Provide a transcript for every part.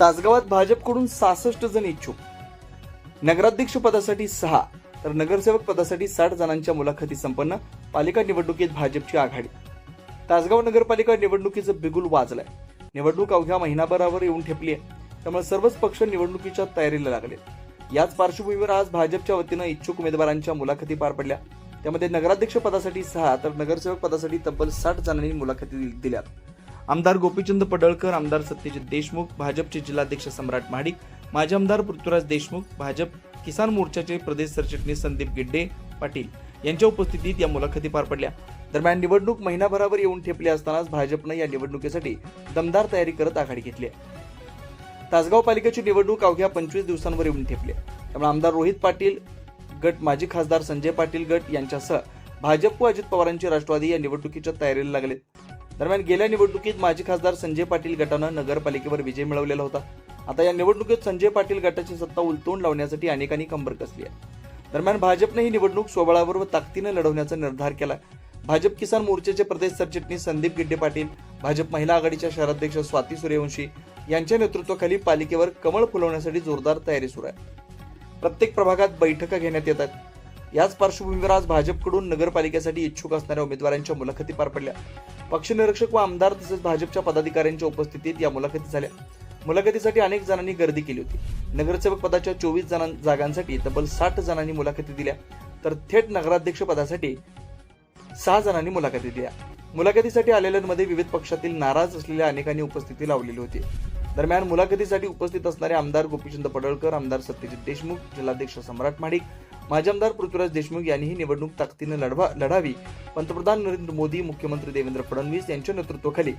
तासगावात भाजपकडून सहासष्ट जण इच्छुक. नगराध्यक्ष पदासाठी सहा तर नगरसेवक पदासाठी साठ जणांच्या मुलाखती संपन्न पालिका निवडणुकीत भाजपची आघाडी. तासगाव नगरपालिका निवडणुकीचं बिगुल वाजलंय. निवडणूक अवघ्या महिनाभरावर येऊन ठेपली आहे. त्यामुळे सर्वच पक्ष निवडणुकीच्या तयारीला लागले याच पार्श्वभूमीवर आज भाजपच्या वतीनं इच्छुक उमेदवारांच्या मुलाखती पार पडल्या. त्यामध्ये नगराध्यक्ष पदासाठी सहा तर नगरसेवक पदासाठी तब्बल साठ जणांनी मुलाखती दिल- दिल्यात आमदार गोपीचंद पडळकर आमदार सत्यजित देशमुख भाजपचे जिल्हाध्यक्ष सम्राट महाडिक माजी आमदार पृथ्वीराज देशमुख भाजप किसान मोर्चाचे प्रदेश सरचिटणीस संदीप गिड्डे पाटील यांच्या उपस्थितीत या मुलाखती पार पडल्या. दरम्यान निवडणूक महिनाभरावर येऊन ठेपली असतानाच भाजपनं या निवडणुकीसाठी दमदार तयारी करत आघाडी घेतली आहे. तासगाव पालिकेची निवडणूक अवघ्या पंचवीस दिवसांवर येऊन ठेपली आहे. त्यामुळे आमदार रोहित पाटील गट माजी खासदार संजय पाटील गट यांच्यासह भाजप व अजित पवारांची राष्ट्रवादी या निवडणुकीच्या तयारीला लागलेत. दरम्यान गेल्या निवडणुकीत माजी खासदार संजय पाटील गटानं नगरपालिकेवर विजय मिळवलेला होता. आता या निवडणुकीत संजय पाटील गटाची सत्ता उलटून लावण्यासाठी अनेकांनी कंबर कसली आहे. दरम्यान भाजपने ही निवडणूक स्वबळावर व ताकदीनं लढवण्याचा निर्धार केला भाजप किसान मोर्चाचे प्रदेश सरचिटणीस संदीप गिड्डे पाटील भाजप महिला आघाडीच्या शहराध्यक्ष स्वाती सूर्यवंशी यांच्या नेतृत्वाखाली पालिकेवर कमळ फुलवण्यासाठी जोरदार तयारी सुरू आहे. प्रत्येक प्रभागात बैठका घेण्यात येतात याच पार्श्वभूमीवर आज भाजपकडून नगरपालिकेसाठी इच्छुक असणाऱ्या उमेदवारांच्या मुलाखती पार पडल्या. पक्षनिरीक्षक व आमदार तसेच भाजपच्या पदाधिकाऱ्यांच्या उपस्थितीत या मुलाखती झाल्या. मुलाखतीसाठी अनेक जणांनी गर्दी केली होती. नगरसेवक पदाच्या चोवीस जणां जागांसाठी तब्बल साठ जणांनी मुलाखती दिल्या. तर थेट नगराध्यक्ष पदासाठी सहा जणांनी मुलाखती दिल्या. मुलाखतीसाठी आलेल्यांमध्ये विविध पक्षातील नाराज असलेल्या अनेकांनी उपस्थिती लावलेली होती. दरम्यान मुलाखतीसाठी उपस्थित असणारे आमदार गोपीचंद पडळकर आमदार सत्यजित देशमुख जिल्हाध्यक्ष सम्राट माडिक माजी आमदार पृथ्वीराज देशमुख यांनी ही निवडणूक ताकदीनं लढवा लढावी. पंतप्रधान नरेंद्र मोदी मुख्यमंत्री देवेंद्र फडणवीस यांच्या नेतृत्वाखाली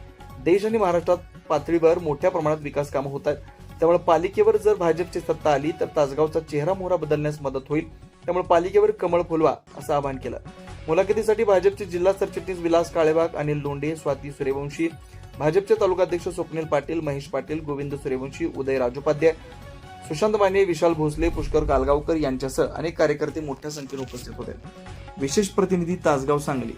देश आणि महाराष्ट्रात पातळीवर मोठ्या प्रमाणात विकास कामं होत आहेत. त्यामुळे पालिकेवर जर भाजपची सत्ता आली तर तासगावचा चेहरा मोहरा बदलण्यास मदत होईल. त्यामुळे पालिकेवर कमळ फुलवा असं आवाहन केलं. मुलाखतीसाठी भाजपचे जिल्हा सरचिटणीस विलास काळेबाग अनिल लोंढे स्वाती सूर्यवंशी भाजपचे तालुकाध्यक्ष स्वप्नील पाटील महेश पाटील गोविंद सूर्यवंशी उदय राजोपाध्याय सुशांत माने विशाल भोसले पुष्कर कालगावकर यांच्यासह अनेक कार्यकर्ते मोठ्या संख्येने उपस्थित होते. विशेष प्रतिनिधी तासगाव सांगली.